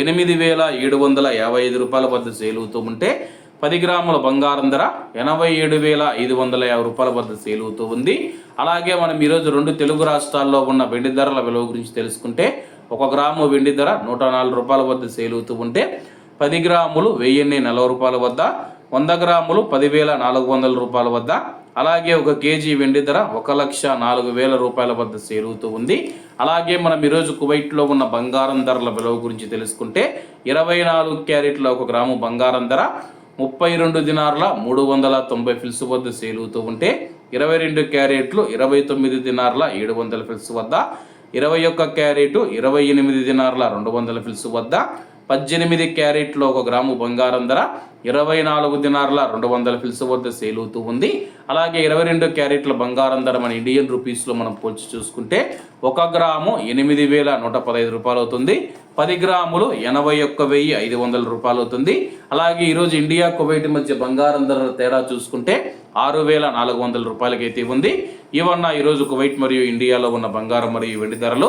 ఎనిమిది వేల ఏడు వందల యాభై ఐదు రూపాయల వద్ద సేల్ అవుతూ ఉంటే పది గ్రాముల బంగారం ధర ఎనభై ఏడు వేల ఐదు వందల యాభై రూపాయల వద్ద సేల్ అవుతూ ఉంది. అలాగే మనం ఈరోజు రెండు తెలుగు రాష్ట్రాల్లో ఉన్న వెండి ధరల విలువ గురించి తెలుసుకుంటే ఒక గ్రాము వెండి ధర నూట నాలుగు రూపాయల వద్ద సేల్ అవుతూ ఉంటే పది గ్రాములు వెయ్యిన్ని నలభై రూపాయల వద్ద వంద గ్రాములు పదివేల నాలుగు వందల రూపాయల వద్ద అలాగే ఒక కేజీ వెండి ధర ఒక లక్ష నాలుగు వేల రూపాయల వద్ద సేరుతూ ఉంది. అలాగే మనం ఈరోజు కువైట్లో ఉన్న బంగారం ధరల విలువ గురించి తెలుసుకుంటే ఇరవై నాలుగు క్యారెట్ల ఒక గ్రాము బంగారం ధర ముప్పై రెండు దినార్ల మూడు వందల తొంభై ఫిల్స్ వద్ద సేలుతూ ఉంటే ఇరవై రెండు క్యారెట్లు ఇరవై తొమ్మిది దినార్ల ఏడు వందల ఫిల్స్ వద్ద ఇరవై ఒక్క క్యారెట్ ఇరవై ఎనిమిది దినార్ల రెండు వందల ఫిల్స్ వద్ద పద్దెనిమిది క్యారెట్లో ఒక గ్రాము బంగారం ధర ఇరవై నాలుగు దినార్ల రెండు వందల ఫిల్స్ వద్ద సేల్ అవుతూ ఉంది. అలాగే ఇరవై రెండు క్యారెట్ల బంగారం ధర మన ఇండియన్ రూపీస్లో మనం పోల్చి చూసుకుంటే ఒక గ్రాము ఎనిమిది వేల నూట పదహైదు రూపాయలు అవుతుంది. పది గ్రాములు ఎనభై ఒక్క వెయ్యి ఐదు వందల రూపాయలు అవుతుంది. అలాగే ఈరోజు ఇండియా కువైట్ మధ్య బంగారం ధర తేడా చూసుకుంటే ఆరు వేల నాలుగు వందల రూపాయలకైతే ఉంది. ఇవన్న ఈరోజు కువైట్ మరియు ఇండియాలో ఉన్న బంగారం మరియు వెండి ధరలు